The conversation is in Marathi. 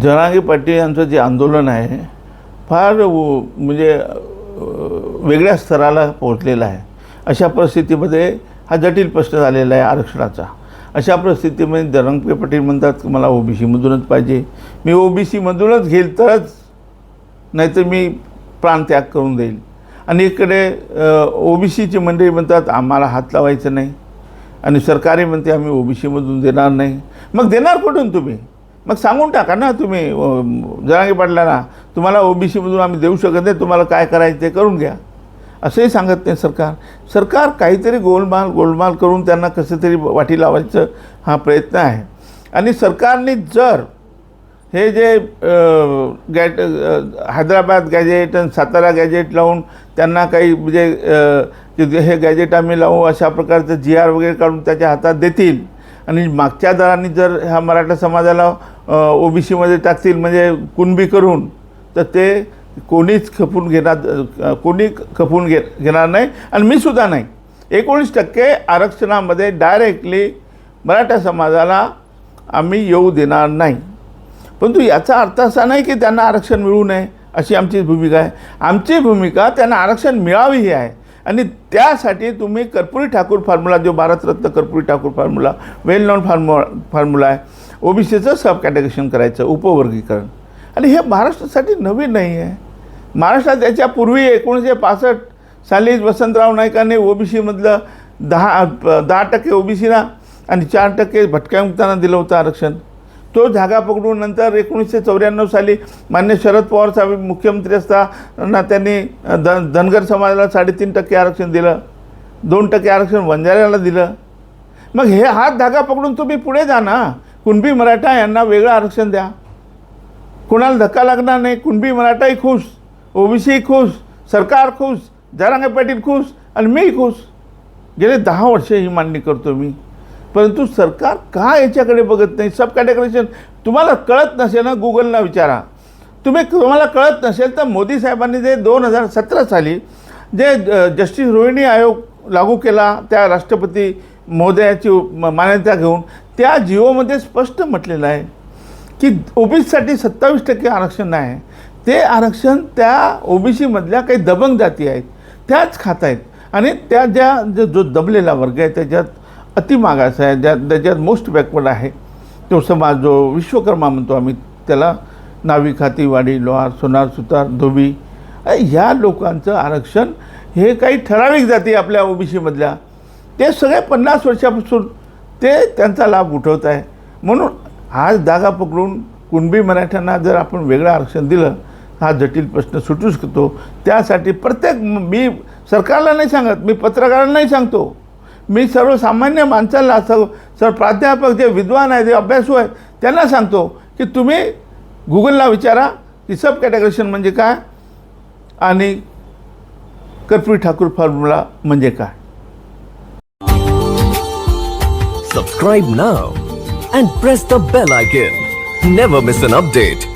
जरांगे पाटील यांचं जे आंदोलन आहे फार म्हणजे वेगळ्या स्तराला पोहोचलेलं आहे. अशा परिस्थितीमध्ये हा जटिल प्रश्न झालेला आहे आरक्षणाचा. अशा परिस्थितीमध्ये जरंगपे पाटील म्हणतात की मला ओबीसीमधूनच पाहिजे. मी ओबीसीमधूनच घेईल तरच नाहीतर मी प्राणत्याग करून देईल. आणि इकडे ओबीसीची मंडळी म्हणतात आम्हाला हात लावायचं नाही. आणि सरकारी म्हणते आम्ही ओबीसीमधून देणार नाही. मग देणार कुठून तुम्ही? मग सांगून टाका ना तुम्ही जरांगे पाटलांना. तुम्हाला ओबीसीमधून आम्ही देऊ शकत नाही तुम्हाला काय करायचं ते करून घ्या. असंही सांगत नाही सरकार. सरकार काहीतरी गोलमाल गोलमाल करून त्यांना कसं तरी वाटी लावायचं हा प्रयत्न आहे. आणि सरकारने जर हे जे गॅट हैदराबाद गॅजेट आणि सातारा गॅजेट लावून त्यांना काही म्हणजे हे गॅजेट आम्ही लावू अशा प्रकारचं जी आर वगैरे काढून त्याच्या हातात देतील आणि मागच्या दराने जर ह्या मराठा समाजाला ओ बी सीमध्ये टाकतील म्हणजे कुणबी करून तर ते कोणीच खपून घेणार कोणी खपून घे घेणार नाही आणि मी सुद्धा नाही. एकोणीस टक्के आरक्षणामध्ये डायरेक्टली मराठा समाजाला आम्ही येऊ देणार नाही. परंतु याचा अर्थ असा नाही की त्यांना आरक्षण मिळू नये अशी आमची भूमिका आहे. आमची भूमिका त्यांना आरक्षण मिळावी ही आहे. आणि त्यासाठी तुम्ही कर्पुरी ठाकूर फॉर्म्युला जो Bharat Ratna Karpoori Thakur formula well known फॉर्मु formula आहे ओबीसीचं सब कॅटेगरेशन करायचं उपवर्गीकरण. आणि हे महाराष्ट्रासाठी नवीन नाही आहे. महाराष्ट्रात याच्यापूर्वी एकोणीसशे पासष्ट साली वसंतराव नाईकांनी ओबीसीमधलं दहा दहा टक्के ओबीसीला आणि चार टक्के भटक्या मुक्तांना दिलं होतं आरक्षण. तो धागा पकडून नंतर एकोणीसशे चौऱ्याण्णव साली मान्य शरद पवार साहेब मुख्यमंत्री असताना त्यांनी द धनगर समाजाला साडेतीन टक्के आरक्षण दिलं दोन टक्के आरक्षण वंजाऱ्याला दिलं. मग हे हात धागा पकडून तुम्ही पुढे जा ना. कुणबी मराठा यांना वेगळं आरक्षण द्या. कुणाला धक्का लागणार नाही कुणबी मराठाही खुश ओबीसी खुश सरकार खुश जरांगे पाटील खुश आणि मीही खुश. गेले दहा वर्ष ही मांडणी करतो मी. परंतु सरकार का याच्याकडे बघत नाही? सब कॅटेगरेशन तुम्हाला कळत नसेल ना गुगलला विचारा. तुम्ही तुम्हाला कळत नसेल तर मोदी साहेबांनी जे दोन हजार सतरा साली जे जस्टिस रोहिणी आयोग लागू केला त्या राष्ट्रपती महोदयाची म- मान्यता घेऊन त्या जिओमध्ये स्पष्ट म्हटलेलं आहे की ओबीसीसाठी सत्तावीस टक्के आरक्षण आहे ते आरक्षण त्या ओबीसीमधल्या काही दबंग जाती आहेत त्याच खात आहेत. आणि त्या ज्या जो जो दबलेला वर्ग आहे त्याच्यात अतिमागास आहे. ज्या त्याच्यात मोस्ट बॅकवर्ड आहे. तो समाज जो विश्वकर्मा म्हणतो आम्ही त्याला नाविक हातीवाडी लोहार सोनार सुतार धोबी ह्या लोकांचं आरक्षण हे काही ठराविक जाती आपल्या ओबीसीमधल्या ते सगळे पन्नास वर्षापासून ते त्यांचा लाभ उठवत आहे. म्हणून आज जागा पकडून कुणबी मराठ्यांना जर आपण वेगळं आरक्षण दिलं हा जटिल प्रश्न सुटू शकतो. त्यासाठी प्रत्येक मी सरकारला नाही सांगत मी पत्रकारांनाही सांगतो. मी सर्वसामान्य माणसाला सर्व सर प्राध्यापक जे विद्वान आहेत जे अभ्यासू आहेत त्यांना सांगतो की तुम्ही गुगलला विचारा की सब कॅटेगरेशन म्हणजे काय आणि कर्पूरी ठाकूर फॉर्म्युला म्हणजे काय. Subscribe now and press the bell icon never miss an update